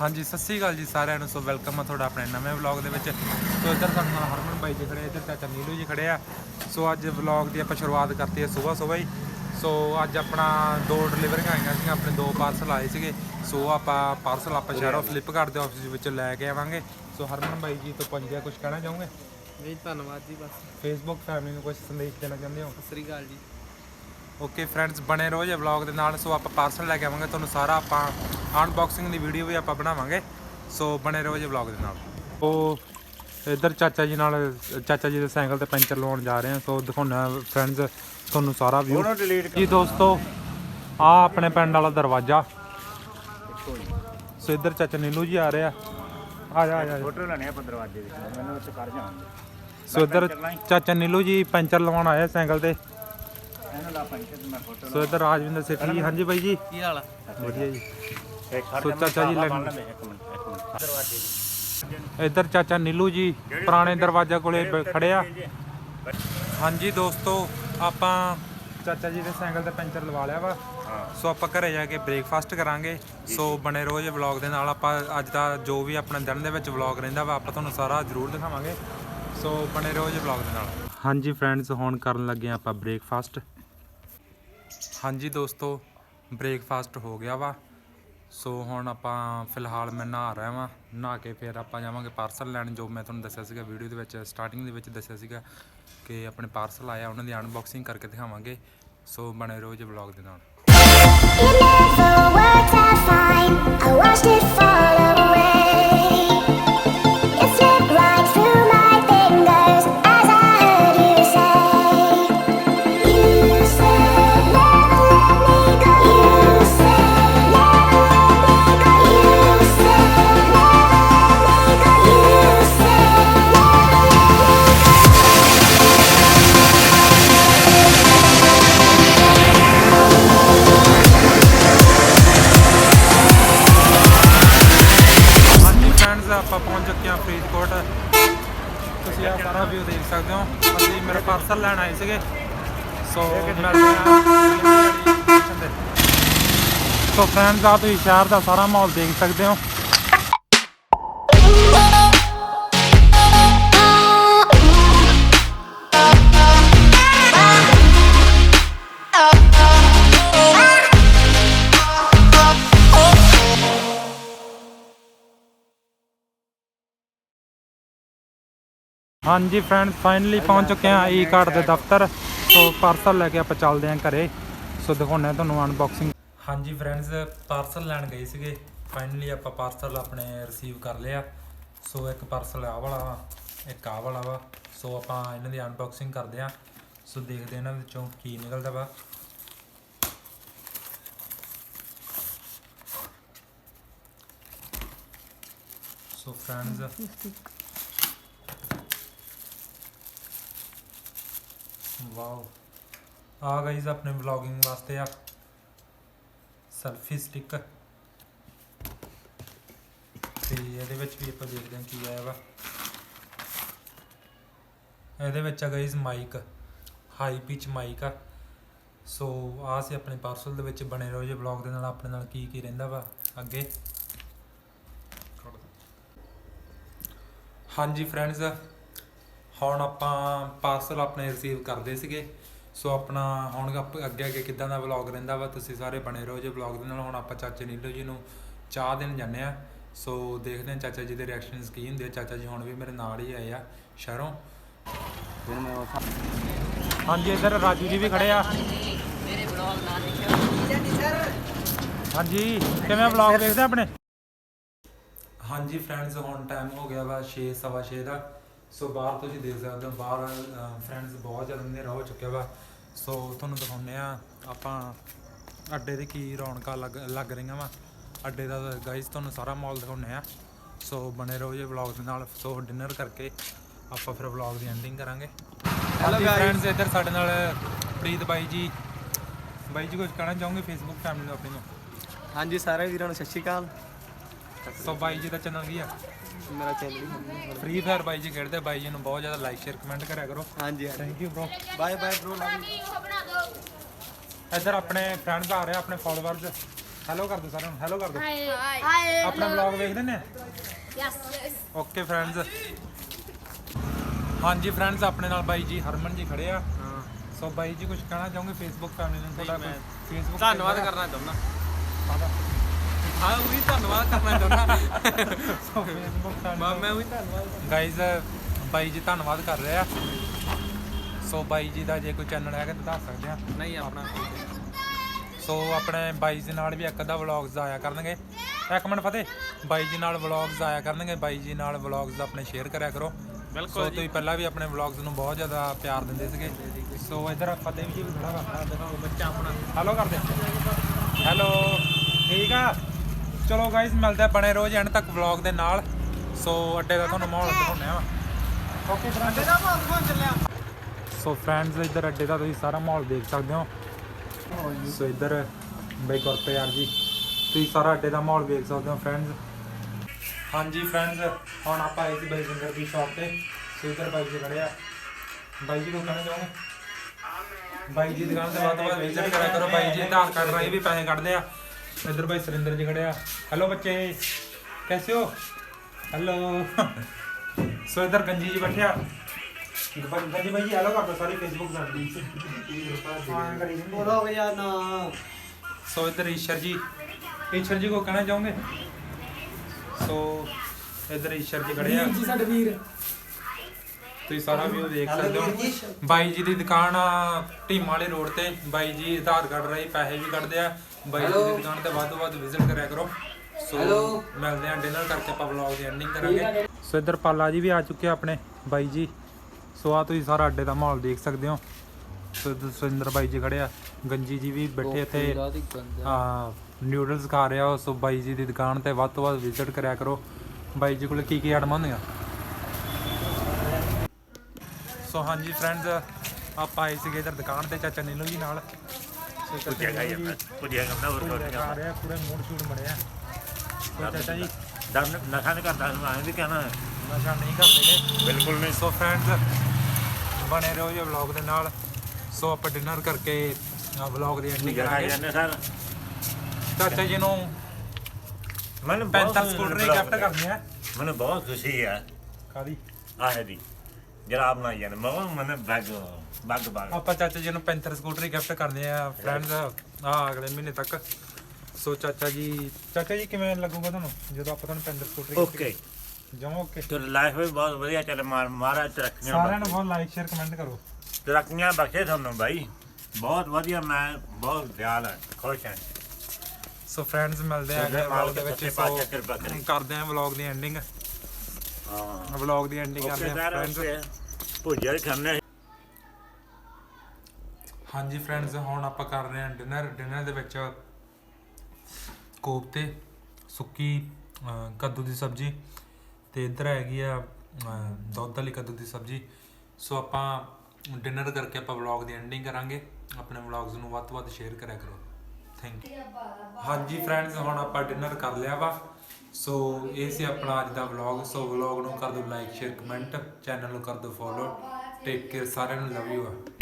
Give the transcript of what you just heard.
ਹਾਂਜੀ ਸਤਿ ਸ਼੍ਰੀ ਅਕਾਲ ਜੀ ਸਾਰਿਆਂ ਨੂੰ। ਸੋ ਵੈਲਕਮ ਆ ਤੁਹਾਡਾ ਆਪਣੇ ਨਵੇਂ ਵਲੌਗ ਦੇ ਵਿੱਚ। ਸੋ ਇੱਧਰ ਸਾਡੇ ਨਾਲ ਹਰਮਨ ਬਾਈ ਜੀ ਖੜੇ ਆ, ਇੱਧਰ ਚਾਚਾ ਨੀਲੂ ਜੀ ਖੜੇ ਆ। ਸੋ ਅੱਜ ਵਲੌਗ ਦੀ ਆਪਾਂ ਸ਼ੁਰੂਆਤ ਕਰਤੀ ਹੈ ਸਵੇਰ ਸਵੇਰ ਹੀ। ਸੋ ਅੱਜ ਆਪਣਾ ਦੋ ਡਿਲੀਵਰੀਆਂ ਆਈਆਂ ਸੀ ਆਪਣੇ ਦੋ ਪਾਰਸਲ ਆਏ ਸੀਗੇ। ਸੋ ਆਪਾਂ ਪਾਰਸਲ ਆਪਾਂ ਸ਼ਹਿਰੋਂ ਫਲਿੱਪਕਾਰਟ ਦੇ ਆਫਿਸ ਵਿੱਚ ਲੈ ਕੇ ਆਵਾਂਗੇ। ਸੋ ਹਰਮਨ ਬਾਈ ਜੀ ਤੋਂ ਪੰਜਾ ਕੁਝ ਕਹਿਣਾ ਚਾਹੋਗੇ? ਜੀ ਧੰਨਵਾਦ ਜੀ ਬਸ। ਫੇਸਬੁੱਕ ਫੈਮਿਲੀ ਨੂੰ ਕੁਝ ਸੰਦੇਸ਼ ਦੇਣਾ ਚਾਹੁੰਦੇ ਹੋ? ਸਤਿ ਸ੍ਰੀ ਅਕਾਲ ਜੀ। ਓਕੇ ਫਰੈਂਡਸ ਬਣੇ ਰਹੋ ਜੇ ਵਲੌਗ ਦੇ ਨਾਲ। ਸੋ ਆਪਾਂ ਪਾਰਸਲ ਲੈ ਕੇ ਆਵਾਂਗੇ ਤੁਹਾਨੂੰ ਸਾਰਾ ਆਪਾਂ ਅਨਬਾਕਸਿੰਗ ਦੀ ਵੀਡੀਓ ਵੀ ਆਪਾਂ ਬਣਾਵਾਂਗੇ। ਸੋ ਬਣੇ ਰਹੋ ਜੇ ਵਲੌਗ ਦੇ ਨਾਲ। ਉਹ ਇੱਧਰ ਚਾਚਾ ਜੀ ਨਾਲ ਚਾਚਾ ਜੀ ਦੇ ਸਾਈਕਲ ਤੇ ਪੈਂਚਰ ਲਵਾਉਣ ਜਾ ਰਹੇ ਹਾਂ। ਸੋ ਦਿਖਾਉਣਾ ਫਰੈਂਡਸ ਤੁਹਾਨੂੰ ਸਾਰਾ ਵਿਊ ਜੀ ਦੋਸਤੋ ਆ ਆਪਣੇ ਪਿੰਡ ਵਾਲਾ ਦਰਵਾਜ਼ਾ। ਸੋ ਇੱਧਰ ਚਾਚਾ ਨੀਲੂ ਜੀ ਆ ਰਹੇ। ਆ ਆ ਜਾ ਆ ਜਾ। ਫੋਟੋ ਲੈਣੇ ਆਪਾਂ ਦਰਵਾਜ਼ੇ ਦੇ ਮੈਨੂੰ ਉੱਥੇ ਕਰ ਜਾਵਾਂਗੇ ਸੋ ਇੱਧਰ ਚਾਚਾ ਨੀਲੂ ਜੀ ਪੈਂਚਰ ਲਵਾਉਣ ਆਏ ਆ ਸਾਈਕਲ ਤੇ। ਸੋ ਇੱਧਰ ਰਾਜਵਿੰਦਰ ਸੇਠੀ ਜੀ ਹਾਂਜੀ ਬਾਈ ਜੀ। ਕੀ ਹਾਲ ਆ? ਵਧੀਆ ਜੀ। ਸੋ ਚਾਚਾ ਜੀ ਇੱਧਰ ਚਾਚਾ ਨੀਲੂ ਜੀ ਪੁਰਾਣੇ ਦਰਵਾਜ਼ੇ ਕੋਲੇ ਖੜੇ ਆ। ਹਾਂਜੀ ਦੋਸਤੋ ਆਪਾਂ ਚਾਚਾ ਜੀ ਦੇ ਸਾਈਕਲ ਤੇ ਪੈਂਚਰ ਲਵਾ ਲਿਆ ਵਾ। ਸੋ ਆਪਾਂ ਘਰੇ ਜਾ ਕੇ ਬ੍ਰੇਕਫਾਸਟ ਕਰਾਂਗੇ। ਸੋ ਬਣੇ ਰਹੋ ਜੇ ਵਲੌਗ ਦੇ ਨਾਲ। ਆਪਾਂ ਅੱਜ ਦਾ ਜੋ ਵੀ ਆਪਣਾ ਦਿਨ ਦੇ ਵਿੱਚ ਵਲੌਗ ਰਹਿੰਦਾ ਵਾ ਆਪਾਂ ਤੁਹਾਨੂੰ ਸਾਰਾ ਜ਼ਰੂਰ ਦਿਖਾਵਾਂਗੇ। ਸੋ ਬਣੇ ਰਹੋ ਜੇ ਵਲੌਗ ਦੇ ਨਾਲ। ਹਾਂਜੀ ਫਰੈਂਡਸ ਹੁਣ ਕਰਨ ਲੱਗੇ ਆਪਾਂ ਬ੍ਰੇਕਫਾਸਟ। ਹਾਂਜੀ ਦੋਸਤੋ ਬ੍ਰੇਕਫਾਸਟ ਹੋ ਗਿਆ ਵਾ। ਸੋ ਹੁਣ ਆਪਾਂ ਫਿਲਹਾਲ ਮੈਂ ਨਹਾ ਰਿਹਾ ਵਾਂ। ਨਹਾ ਕੇ ਫਿਰ ਆਪਾਂ ਜਾਵਾਂਗੇ ਪਾਰਸਲ ਲੈਣ, ਜੋ ਮੈਂ ਤੁਹਾਨੂੰ ਦੱਸਿਆ ਸੀਗਾ ਵੀਡੀਓ ਦੇ ਵਿੱਚ ਸਟਾਰਟਿੰਗ ਦੇ ਵਿੱਚ ਦੱਸਿਆ ਸੀਗਾ ਕਿ ਆਪਣੇ ਪਾਰਸਲ ਆਇਆ, ਉਹਨਾਂ ਦੀ ਅਨਬਾਕਸਿੰਗ ਕਰਕੇ ਦਿਖਾਵਾਂਗੇ। ਸੋ ਬਣੇ ਰਹੋ ਜੀ ਵਲੌਗ ਦੇ ਨਾਲ। It never worked out fine. I watched it fall ਆਪਾਂ ਪਹੁੰਚ ਚੁੱਕੇ ਹਾਂ ਫਰੀਦਕੋਟ। ਤੁਸੀਂ ਆ ਸਾਰਾ ਵਿਊ ਦੇਖ ਸਕਦੇ ਹੋ। ਅਸੀਂ ਮੇਰਾ ਪਾਰਸਲ ਲੈਣ ਆਏ ਸੀਗੇ। ਸੋ ਮਿਲਦੇ ਹਾਂ ਸੋ ਫਰੈਂਡਸ ਆ ਤੁਸੀਂ ਸ਼ਹਿਰ ਦਾ ਸਾਰਾ ਮਾਹੌਲ ਦੇਖ ਸਕਦੇ ਹੋ। ਹਾਂਜੀ ਫਰੈਂਡ ਫਾਈਨਲੀ ਪਹੁੰਚ ਚੁੱਕੇ ਹਾਂ ਈ ਕਾਰਡ ਦੇ ਦਫ਼ਤਰ। ਸੋ ਪਾਰਸਲ ਲੈ ਕੇ ਆਪਾਂ ਚੱਲਦੇ ਹਾਂ ਘਰੇ। ਸੋ ਦਿਖਾਉਣਾ ਤੁਹਾਨੂੰ ਅਨਬਾਕਸਿੰਗ ਹਾਂਜੀ ਫਰੈਂਡਸ ਪਾਰਸਲ ਲੈਣ ਗਏ ਸੀਗੇ। ਫਾਈਨਲੀ ਆਪਾਂ ਪਾਰਸਲ ਆਪਣੇ ਰਿਸੀਵ ਕਰ ਲਿਆ। ਸੋ ਇੱਕ ਪਾਰਸਲ ਆ ਵਾਲਾ ਵਾ ਇੱਕ ਆ ਵਾਲਾ ਵਾ। ਸੋ ਆਪਾਂ ਇਹਨਾਂ ਦੀ ਅਨਬਾਕਸਿੰਗ ਕਰਦੇ ਹਾਂ। ਸੋ ਦੇਖਦੇ ਹਾਂ ਇਹਨਾਂ ਵਿੱਚੋਂ ਕੀ ਨਿਕਲਦਾ ਵਾ। So friends wow. ਆ ਗਾਈਜ਼ ਆਪਣੇ ਵਲੌਗਿੰਗ ਵਾਸਤੇ ਆ। ਸੈਲਫੀ ਸਟਿਕ ਤੇ ਇਹਦੇ ਵਿੱਚ ਵੀ ਆਪਾਂ ਦੇਖਦੇ ਹਾਂ ਕੀ ਆਇਆ ਵਾ। ਇਹਦੇ ਵਿੱਚ ਆ guys mic high pitch mic ਆ। ਸੋ ਆ ਸੀ ਆਪਣੇ ਪਾਰਸਲ ਦੇ ਵਿੱਚ ਬਣੇ ਰਹੋ ਜੇ ਵਲੌਗ ਦੇ ਨਾਲ ਆਪਣੇ ਨਾਲ ਕੀ ਕੀ ਰਹਿੰਦਾ ਵਾ ਅੱਗੇ। ਹਾਂਜੀ ਫਰੈਂਡਸ ਹੁਣ ਆਪਾਂ ਪਾਰਸਲ ਆਪਣੇ ਰਿਸੀਵ ਕਰਦੇ ਸੀਗੇ। ਸੋ ਆਪਣਾ ਹੁਣ ਅੱਗੇ ਅੱਗੇ ਕਿੱਦਾਂ ਦਾ ਵਲੌਗ ਰਹਿੰਦਾ ਵਾ ਤੁਸੀਂ ਸਾਰੇ ਬਣੇ ਰਹੋ ਜੇ ਵਲੌਗ ਦੇ ਨਾਲ। ਹੁਣ ਆਪਾਂ ਚਾਚੇ ਨੀਲੋ ਜੀ ਨੂੰ ਚਾਹ ਦੇਣ ਜਾਂਦੇ ਆ ਸੋ ਦੇਖਦੇ ਹਾਂ ਚਾਚਾ ਜੀ ਦੇ ਰਿਐਕਸ਼ਨਸ ਕੀ ਹੁੰਦੇ ਆ। ਚਾਚਾ ਜੀ ਹੁਣ ਵੀ ਮੇਰੇ ਨਾਲ ਹੀ ਆਏ ਆ ਸ਼ਹਿਰੋਂ। ਹਾਂਜੀ ਇੱਧਰ ਰਾਜੂ ਜੀ ਵੀ ਖੜੇ ਆ। ਹਾਂਜੀ ਕਿਵੇਂ ਵਲੌਗ ਦੇਖਦੇ ਆਪਣੇ? ਹਾਂਜੀ ਫਰੈਂਡਸ ਹੁਣ ਟਾਈਮ ਹੋ ਗਿਆ ਵਾ 6 ਸਵਾ 6 ਦਾ। ਸੋ ਬਾਹਰ ਤੁਸੀਂ ਦੇਖ ਸਕਦੇ ਹੋ ਬਾਹਰ ਫਰੈਂਡਸ ਬਹੁਤ ਜ਼ਿਆਦਾ ਹਨੇਰਾ ਹੋ ਚੁੱਕਿਆ ਵਾ। ਸੋ ਤੁਹਾਨੂੰ ਦਿਖਾਉਂਦੇ ਆ ਆਪਾਂ ਅੱਡੇ ਦੇ ਕੀ ਰੌਣਕਾਂ ਲੱਗ ਲੱਗ ਰਹੀਆਂ ਵਾ। ਅੱਡੇ ਦਾ ਗਾਈਸ ਤੁਹਾਨੂੰ ਸਾਰਾ ਮਾਹੌਲ ਦਿਖਾਉਂਦੇ ਆ ਸੋ ਬਣੇ ਰਹੋ ਜੇ ਵਲੌਗ ਦੇ ਨਾਲ। ਸੋ ਡਿਨਰ ਕਰਕੇ ਆਪਾਂ ਫਿਰ ਵਲੌਗ ਦੀ ਐਂਡਿੰਗ ਕਰਾਂਗੇ। ਹੈਲੋ ਫਰੈਂਡਸ ਇੱਧਰ ਸਾਡੇ ਨਾਲ ਪ੍ਰੀਤ ਬਾਈ ਜੀ। ਬਾਈ ਜੀ ਕੁਝ ਕਹਿਣਾ ਚਾਹੋਗੇ ਫੇਸਬੁੱਕ ਫੈਮਿਲੀ ਨੂੰ ਆਪਣੀ ਨੂੰ ਹਾਂਜੀ ਸਾਰੇ ਵੀਰਾਂ ਨੂੰ ਸਤਿ ਸ਼੍ਰੀ ਅਕਾਲ। ਸੋ ਬਾਈ ਜੀ ਦਾ ਚੈਨਲ ਕੀ ਆ? ਮੇਰਾ ਚੈਨਲ ਫ੍ਰੀ ਫਾਇਰ ਬਾਈ ਜੀ ਖੇਡਦੇ ਬਾਈ ਜੀ ਨੂੰ ਬਹੁਤ ਜ਼ਿਆਦਾ ਲਾਈਕ ਸ਼ੇਅਰ ਕਮੈਂਟ ਕਰਿਆ ਕਰੋ। ਹਾਂਜੀ thank you bro bye bye bro love ਇੱਧਰ ਆਪਣੇ ਫਰੈਂਡਸ ਆ ਰਹੇ ਆ ਆਪਣੇ ਫਾਲੋਅਰਸ ਹੈਲੋ ਕਰ ਦਿਓ ਸਾਰਿਆਂ ਨੂੰ ਹੈਲੋ ਕਰ ਦਿਓ। Hi. Hi. ਆਪਣਾ ਵਲੌਗ ਵੇਖਦੇ ਨੇ. Yes. ਓਕੇ ਫਰੈਂਡਸ ਹਾਂਜੀ ਫਰੈਂਡਸ ਆਪਣੇ ਨਾਲ ਬਾਈ ਜੀ ਹਰਮਨ ਜੀ ਖੜੇ ਆ। ਹਾਂ। ਸੋ ਬਾਈ ਜੀ ਕੁਝ ਕਹਿਣਾ ਚਾਹੋਗੇ? ਫੇਸਬੁੱਕ ਫੈਮਿਲੀ ਨੂੰ ਤੁਹਾਡਾ ਫੇਸਬੁੱਕ ਧੰਨਵਾਦ ਕਰਨਾ ਚਾਹੁੰਦਾ। ਹਾਂ ਉਹ ਵੀ ਧੰਨਵਾਦ ਕਰਨਾ ਚਾਹੁੰਦਾ। ਫੇਸਬੁੱਕ ਮੈਂ ਮੈਂ ਵੀ ਧੰਨਵਾਦ ਗਾਇਜ਼ ਬਾਈ ਜੀ ਧੰਨਵਾਦ ਕਰ ਰਹੇ ਆ। ਸੋ ਬਾਈ ਜੀ ਦਾ ਜੇ ਕੋਈ ਚੈਨਲ ਹੈਗਾ ਤਾਂ ਦੱਸ ਸਕਦੇ ਆ। ਨਹੀਂ ਆਪਣਾ ਸੋ ਆਪਣੇ ਬਾਈ ਜੀ ਨਾਲ ਵੀ ਇੱਕ ਅੱਧਾ ਵਲੌਗਸ ਆਇਆ ਕਰਨਗੇ। ਇੱਕ ਮਿੰਟ ਫਤਿਹ ਬਾਈ ਜੀ ਨਾਲ ਵਲੌਗਸ ਆਇਆ ਕਰਨਗੇ। ਬਾਈ ਜੀ ਨਾਲ ਵਲੌਗਸ ਆਪਣੇ ਸ਼ੇਅਰ ਕਰਿਆ ਕਰੋ। ਬਿਲਕੁਲ ਸੋ ਤੁਸੀਂ ਪਹਿਲਾਂ ਵੀ ਆਪਣੇ ਵਲੌਗਸ ਨੂੰ ਬਹੁਤ ਜ਼ਿਆਦਾ ਪਿਆਰ ਦਿੰਦੇ ਸੀਗੇ। ਸੋ ਇਧਰ ਫਤਿਹ ਜੀ ਵੀ ਦਿਖਾਓ ਬੱਚਾ ਆਪਣਾ। ਹੈਲੋ ਕਰਦੇ। ਹੈਲੋ ਠੀਕ ਆ? ਚਲੋ ਗਾਇਸ ਮਿਲਦੇ ਬਣੇ ਰੋਜ਼ ਐਂਡ ਤੱਕ ਵਲੌਗ ਦੇ ਨਾਲ। ਸੋ ਅੱਡੇ ਦਾ ਤੁਹਾਨੂੰ ਮਾਹੌਲ ਦਿਖਾਉਂਦੇ ਆ ਓਕੇ ਫਰੈਂਡ ਇਹਦਾ ਭਾਗ ਕੋਣ ਚੱਲਿਆ ਸੋ ਫਰੈਂਡਸ ਇੱਧਰ ਅੱਡੇ ਦਾ ਤੁਸੀਂ ਸਾਰਾ ਮਾਹੌਲ ਦੇਖ ਸਕਦੇ ਹੋ। ਸੋ ਇੱਧਰ ਬਈ ਗੁਰਪ੍ਰੀਤ ਯਾਰ ਜੀ ਤੁਸੀਂ ਸਾਰਾ ਅੱਡੇ ਦਾ ਮਾਹੌਲ ਵੇਖ ਸਕਦੇ ਹੋ ਫਰੈਂਡਸ ਹਾਂਜੀ ਫਰੈਂਡਸ ਹੁਣ ਆਪਾਂ ਆਏ ਸੀ ਬਾਈ ਸਿੰਗਰ ਦੀ ਸ਼ਾਪ ਤੇ। ਸੋ ਇੱਧਰ ਬਾਈ ਜੀ ਖੜੇ ਆ। ਬਾਈ ਜੀ ਕੋ ਕਹਿਣਾ ਚਾਹੋਗੇ? ਬਾਈ ਜੀ ਦੀ ਦੁਕਾਨ ਤੇ ਵੱਧ ਤੋਂ ਵੱਧ ਵਿਜ਼ਿਟ ਕਰਿਆ ਕਰੋ। ਬਾਈ ਜੀ ਆਧਾਰ ਕਾਰਡ ਰਾਹੀਂ ਵੀ ਪੈਸੇ ਕੱਢਦੇ ਆ। ਇੱਧਰ ਬਾਈ ਸੁਰਿੰਦਰ ਜੀ ਖੜੇ ਆ ਹੈਲੋ ਬੱਚੇ ਕੈਸੇ ਹੋ ਹੈਲੋ ਸੋ ਇੱਧਰ ਗੰਜੀ ਜੀ ਬੈਠੇ ਆ ਗੰਜੀ ਜੀ ਹੈਲੋ ਕਰ ਦੋ ਸਾਰੀ ਫੇਸਬੁੱਕ ਕਰਦੀ ਬੋਲੋ ਭਈਆ ਨਾ ਸੋ ਇੱਧਰ ਈਸ਼ਰ ਜੀ ਈਸ਼ਰ ਜੀ ਕੋ ਕਹਿਣਾ ਚਾਹੋਗੇ ਸੋ ਇੱਧਰ ਈਸ਼ਰ ਜੀ ਖੜੇ ਆ ਜੀ ਸਾਡੇ ਵੀਰ ਤੁਸੀਂ ਸਾਰਾ ਵੀਡੀਓ ਦੇਖ ਸਕਦੇ ਹੋ ਬਾਈ ਜੀ ਦੀ ਦੁਕਾਨ ਆ ਢੀਮਾਂ ਵਾਲੇ ਰੋਡ ਤੇ ਬਾਈ ਜੀ ਆਧਾਰ ਕਾਰਡ ਰਾਹੀਂ ਪੈਸੇ ਵੀ ਕੱਢਦੇ ਆ ਬਾਈ ਜੀ ਦੀ ਦੁਕਾਨ ਤੇ ਵੱਧ ਤੋਂ ਵੱਧ ਵਿਜ਼ਿਟ ਕਰਿਆ ਕਰੋ। ਸੋ ਮਿਲਦੇ ਆ ਡਿਨਰ ਕਰਕੇ ਆਪਾਂ ਵਲੌਗ ਦੀ ਐਂਡਿੰਗ ਕਰਾਂਗੇ। ਸੋ ਇੱਧਰ ਪਾਲਾ ਜੀ ਵੀ ਆ ਚੁੱਕੇ ਆਪਣੇ ਬਾਈ ਜੀ। ਸੋ ਆ ਤੁਸੀਂ ਸਾਰਾ ਅੱਡੇ ਦਾ ਮਾਹੌਲ ਦੇਖ ਸਕਦੇ ਹੋ। ਸੋ ਸੁਰਿੰਦਰ ਬਾਈ ਜੀ ਖੜੇ ਆ। ਗੰਜੀ ਜੀ ਵੀ ਬੈਠੇ ਇੱਥੇ। ਆ ਨਿਊਡਲਸ ਖਾ ਰਿਹਾ ਸੋ ਬਾਈ ਜੀ ਦੀ ਦੁਕਾਨ ਤੇ ਵੱਧ ਤੋਂ ਵੱਧ ਵਿਜ਼ਿਟ ਕਰਿਆ ਕਰੋ। ਬਾਈ ਜੀ ਕੋਲ ਕੀ ਕੀ ਆਈਟਮਾਂ ਹੁੰਦੀਆਂ? ਸੋ ਹਾਂਜੀ ਫਰੈਂਡਸ ਆਪਾਂ ਆਏ ਸੀਗੇ ਇਧਰ ਦੁਕਾਨ ਤੇ ਚਾਚਾ ਨੀਲੂ ਜੀ ਨਾਲ। ਸੋ ਚਾਚਾ ਜਗ੍ਹਾ ਹੀ ਨੀਲੂ ਹੈ ਪੁੱਜਿਆ ਕਰਦਾ ਹੋਰ ਜੀ ਕੋਈ ਖਾ ਰਿਹਾ ਪੂਰੇ ਮੂਡ ਸ਼ੂਟ ਬਣਿਆ ਸੋ ਚਾਚਾ ਜੀ ਦਮ ਨਖਾ ਨਹੀਂ ਕਰਦਾ ਮੈਂ ਐਂ ਵੀ ਕਹਿਣਾ ਹੈ। ਨਸ਼ਾ ਨਹੀਂ ਕਰਦੇਗੇ ਬਿਲਕੁਲ ਨਹੀਂ। ਸੋ ਫਰੈਂਡਸ ਬਣੇ ਰਹੋ ਜੀ ਵਲੌਗ ਦੇ ਨਾਲ। ਸੋ ਆਪਾਂ ਡਿਨਰ ਕਰਕੇ ਵਲੌਗ ਦੀ ਐਂਡਿੰਗ ਜਗ੍ਹਾ ਕਰਾਂਗੇ। ਜਾਂਦੇ ਸਰ। ਚਾਚਾ ਜੀ ਨੂੰ ਮੈਨੂੰ ਬਹੁਤ ਪੈਂਤਰ ਸਕੂਟਰ ਗਿਫਟ ਕਰਨੇ ਆ ਮੈਨੂੰ ਬਹੁਤ ਖੁਸ਼ੀ ਹੈ। ਕਾਦੀ ਆਹ ਦੀ ਜਨਾਬ ਨਾ ਜਾਨ ਮੈਂ ਮਨ ਬੈਗ ਬੈਗ ਬਾਗ ਆਪਾਂ ਚਾਚਾ ਜੀ ਨੂੰ ਪੈਂਥਰ ਸਕੂਟਰ ਗਿਫਟ ਕਰਦੇ ਆ ਫਰੈਂਡਸ ਆ ਅਗਲੇ ਮਹੀਨੇ ਤੱਕ। ਸੋ ਚਾਚਾ ਜੀ ਚਾਚਾ ਜੀ ਕਿਵੇਂ ਲੱਗੂਗਾ ਤੁਹਾਨੂੰ ਜਦੋਂ ਆਪਾਂ ਤੁਹਾਨੂੰ ਪੈਂਥਰ ਸਕੂਟਰ ਓਕੇ ਜਮਾ ਓਕੇ ਤੇ ਲਾਈਫ ਵੀ ਬਹੁਤ ਵਧੀਆ ਚੱਲ ਮਾਰ ਮਹਾਰਾਜ ਤਰੱਕੀਆਂ ਸਾਰਿਆਂ ਨੂੰ ਬਹੁਤ ਲਾਈਕ ਸ਼ੇਅਰ ਕਮੈਂਟ ਕਰੋ। ਤਰੱਕੀਆਂ ਬਖਸ਼ੇ ਤੁਹਾਨੂੰ ਬਾਈ। ਬਹੁਤ ਵਧੀਆ ਮੈਂ ਬਹੁਤ ਖਿਆਲ ਹੈ ਖੁਸ਼ ਹਾਂ ਸੋ ਫਰੈਂਡਸ ਮਿਲਦੇ ਆ ਅਗਲੇ ਵਲੌਗ ਦੇ ਵਿੱਚ। ਸੋ। ਕਰਦੇ ਆ ਵਲੌਗ ਦੀ ਐਂਡਿੰਗ ਹਾਂ। ਵਲੌਗ ਦੀ ਐਂਡਿੰਗ ਓਕੇ ਕਰਦੇ ਆ ਸਰ ਫਰੈਂਡਸ ਭੁੱਜਿਆ ਹੀ ਖਾਣੇ ਹਾਂਜੀ ਫਰੈਂਡਸ ਹੁਣ ਆਪਾਂ ਕਰ ਰਹੇ ਹਾਂ ਡਿਨਰ ਡਿਨਰ ਦੇ ਵਿੱਚ ਕੋਫਤੇ ਸੁੱਕੀ ਅਹ, ਕੱਦੂ ਦੀ ਸਬਜ਼ੀ ਤੇ ਇੱਧਰ ਹੈਗੀ ਆ ਅਹ, ਦੁੱਧ ਵਾਲੀ ਕੱਦੂ ਦੀ ਸਬਜ਼ੀ। ਸੋ ਆਪਾਂ ਡਿਨਰ ਕਰਕੇ ਆਪਾਂ ਵਲੌਗ ਦੀ ਐਂਡਿੰਗ ਕਰਾਂਗੇ। ਆਪਣੇ ਵਲੌਗਸ ਨੂੰ ਵੱਧ ਤੋਂ ਵੱਧ ਸ਼ੇਅਰ ਕਰਿਆ ਕਰੋ। ਥੈਂਕ ਯੂ ਹਾਂਜੀ ਫਰੈਂਡਸ ਹੁਣ ਆਪਾਂ ਡਿਨਰ ਕਰ ਲਿਆ ਵਾ। ਸੋ ਇਹ ਸੀ ਆਪਣਾ ਅੱਜ ਦਾ ਵਲੌਗ ਸੋ ਵਲੌਗ ਨੂੰ ਕਰ ਦਿਓ ਲਾਈਕ ਸ਼ੇਅਰ ਕਮੈਂਟ ਚੈਨਲ ਨੂੰ ਕਰ ਦਿਓ ਫੋਲੋ ਟੇਕ ਕੇਅਰ ਸਾਰਿਆਂ ਨੂੰ ਲਵ ਯੂ ਆ